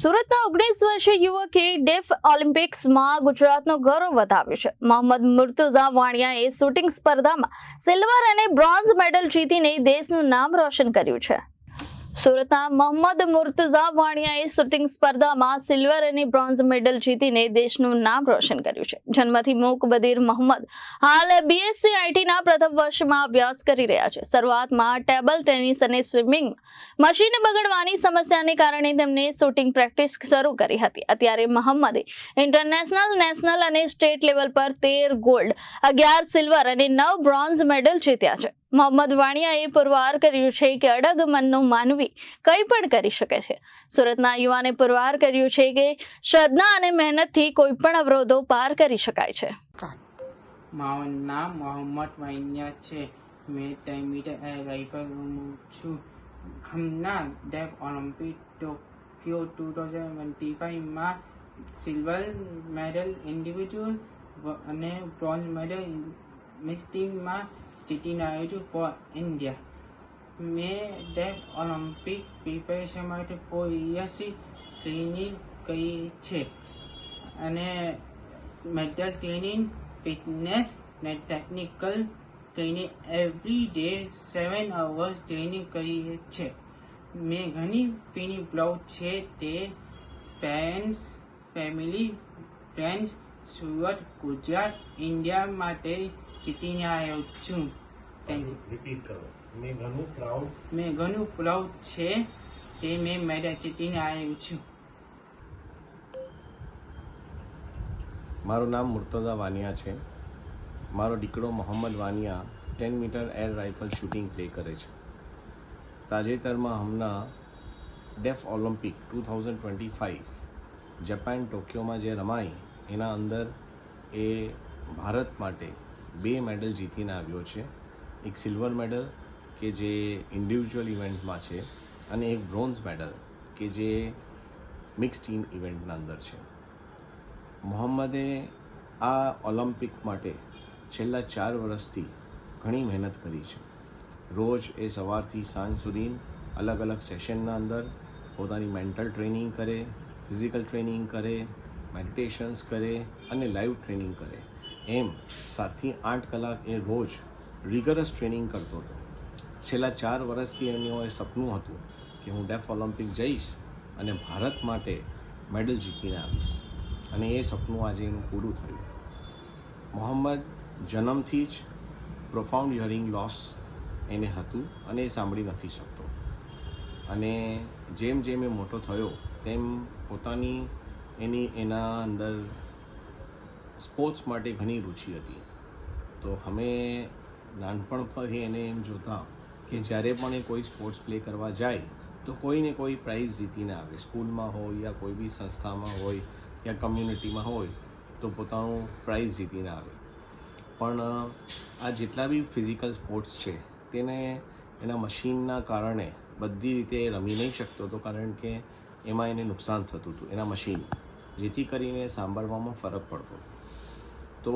સુરતના ઓગણીસ વર્ષીય યુવકે ડેફ ઓલિમ્પિક્સમાં ગુજરાતનો ગૌરવ વધાવ્યું છે. મોહમ્મદ મુર્તુઝા વાણિયાએ શૂટિંગ સ્પર્ધામાં સિલ્વર અને બ્રોન્ઝ મેડલ જીતીને દેશનું નામ રોશન કર્યું છે. સુરતના મોહમ્મદ મુર્તઝા વાણિયાએ શૂટિંગ સ્પર્ધામાં સિલ્વર અને બ્રોન્ઝ મેડલ જીતીને દેશનું નામ રોશન કર્યું છે. જન્મથી મૂક બદીર મોહમ્મદ હાલ બીએસસી આઈટીના પ્રથમ વર્ષમાં અભ્યાસ કરી રહ્યા છે. શરૂઆતમાં ટેબલ ટેનિસ અને સ્વિમિંગ મશીન બગડવાની સમસ્યાને કારણે તેમને શૂટિંગ પ્રેક્ટિસ શરૂ કરી હતી. અત્યારે મોહમ્મદે ઇન્ટરનેશનલ નેશનલ અને સ્ટેટ લેવલ પર તેર ગોલ્ડ અગિયાર સિલ્વર અને નવ બ્રોન્ઝ મેડલ જીત્યા છે. મોહમ્મદ વાણિયાએ પુરવાર કર્યું છે કે અડગ મનનો માનવી કંઈ પણ કરી શકે છે. સુરતના યુવાને પુરવાર કર્યું છે કે શ્રદ્ધા અને મહેનતથી કોઈ પણ અવરોધો પાર કરી શકાય છે. મારું નામ મોહમ્મદ વાણિયા છે. મેં ટાઈમ મીટર રાઇફલ રમું છું. હમણાં deaf Olympic Tokyo two thousand twenty ફાઇવમાં silver medal, individual અને બ્રોન્ઝ મેડલ મિક્સ ટીમમાં છું ફોર ઇન્ડિયા મેં ડેફ ઓલિમ્પિક પ્રિપેરેશન માટે ફોર યર્સથી ટ્રેનિંગ કરી છે અને મેન્ટલ ટ્રેનિંગ ફિટનેસ ને technical training every day seven hours training કરી છે મેં ઘણી ફીની બ્લાઉઝ છે તે parents family friends Surat Gujarat India માટે જીતીને આવ્યો છું રિપીટ કરો. મેં ઘણું પ્રાઉડ મેં ઘણું પ્રાઉડ છે તે મેં મારા ચિટીને આવ્યો છું. મારું નામ મુર્તઝા વાનિયા છે. મારો દીકરો Mohammed Vania ten meter air rifle shooting play કરે છે. તાજેતરમાં હમણાં deaf Olympic two thousand twenty five Japan ટોક્યોમાં જે રમાઈ એના અંદર એ ભારત માટે બે મેડલ જીતીને આવ્યો છે. એક સિલ્વર મેડલ કે જે ઇન્ડિવિજ્યુઅલ ઇવેન્ટમાં છે, અને એક બ્રોન્ઝ મેડલ કે જે મિક્સ ટીમ ઇવેન્ટના અંદર છે. મોહમ્મદે આ ઓલિમ્પિક માટે છેલ્લા ચાર વર્ષથી ઘણી મહેનત કરી છે. રોજ એ સવારથી સાંજ સુધી અલગ અલગ સેશનના અંદર પોતાની મેન્ટલ ટ્રેનિંગ કરે ફિઝિકલ ટ્રેનિંગ કરે મેડિટેશન્સ કરે અને લાઈવ ટ્રેનિંગ કરે. એમ સાતથી આઠ કલાક એ રોજ રિગરસ ટ્રેનિંગ કરતો હતો. છેલ્લા ચાર વર્ષથી એનું એ સપનું હતું કે હું ડેફ ઓલિમ્પિક જઈશ અને ભારત માટે મેડલ જીતીને આવીશ. અને એ સપનું આજે એનું પૂરું થયું. મોહમ્મદ જન્મથી જ પ્રોફાઉન્ડ હિયરિંગ લોસ એને હતું અને એ સાંભળી નથી શકતો. અને જેમ જેમ એ મોટો થયો, તેમ પોતાની એની એના અંદર સ્પોર્ટ્સ માટે ઘણી રુચિ હતી. તો અમે નાનપણથી એને એમ જોતા કે જ્યારે પણ એ કોઈ સ્પોર્ટ્સ પ્લે કરવા જાય, તો કોઈને કોઈ પ્રાઇઝ જીતીને આવે. સ્કૂલમાં હોય યા કોઈ બી સંસ્થામાં હોય યા કમ્યુનિટીમાં હોય, તો પોતાનું પ્રાઇઝ જીતીને આવે. પણ, આ જેટલા બી ફિઝિકલ સ્પોર્ટ્સ છે, તેને એના મશીનના કારણે બધી રીતે રમી નહીં શકતો હતો કારણ કે એમાં એને નુકસાન થતું હતું, એના મશીન જેથી કરીને સાંભળવામાં ફરક પડતો. તો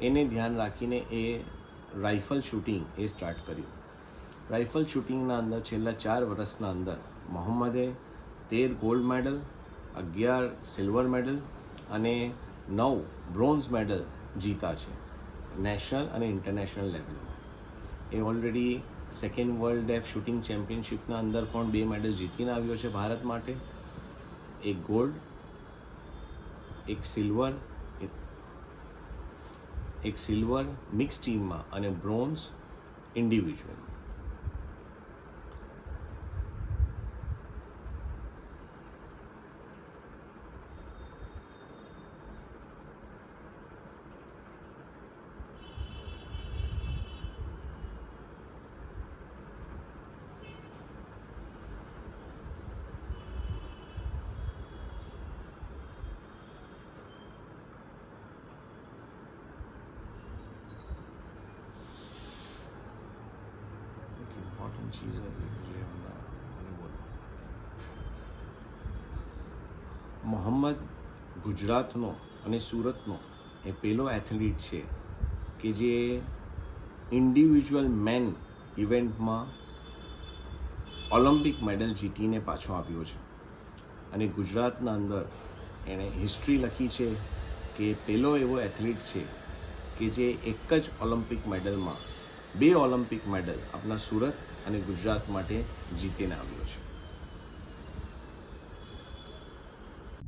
એને ધ્યાન રાખીને એ રાઇફલ શૂટિંગ એ સ્ટાર્ટ કર્યું. રાઇફલ શૂટિંગના અંદર છેલ્લા ચાર વર્ષના અંદર મોહમ્મદે તેર ગોલ્ડ મેડલ અગિયાર સિલ્વર મેડલ અને નવ બ્રોન્ઝ મેડલ જીતા છે નેશનલ અને ઇન્ટરનેશનલ લેવલમાં એ already second world deaf shooting ચેમ્પિયનશિપના અંદર પણ બે મેડલ જીતીને આવ્યો છે ભારત માટે. એક ગોલ્ડ એક સિલ્વર એક સિલ્વર મિક્સ ટીમમાં અને બ્રોન્ઝ ઇન્ડિવિજ્યુઅલ એક ઇમ્પોર્ટન્ટ ચીજ હતી જે હમણાં મને બોલવાની મોહમ્મદ ગુજરાતનો અને સુરતનો એ પહેલો એથ્લીટ છે કે જે ઇન્ડિવિજ્યુઅલ મેન ઇવેન્ટમાં ઓલિમ્પિક મેડલ જીતીને પાછો આવ્યો છે. અને ગુજરાતના અંદર એણે હિસ્ટ્રી લખી છે કે પહેલો એવો એથ્લીટ છે કે જે એક જ ઓલિમ્પિક મેડલમાં બે ઓલિમ્પિક મેડલ આપણા સુરત અને ગુજરાત માટે જીતીને આવ્યો છે.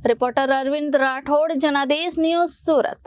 Reporter Arvind Rathod, Janadesh news Surat.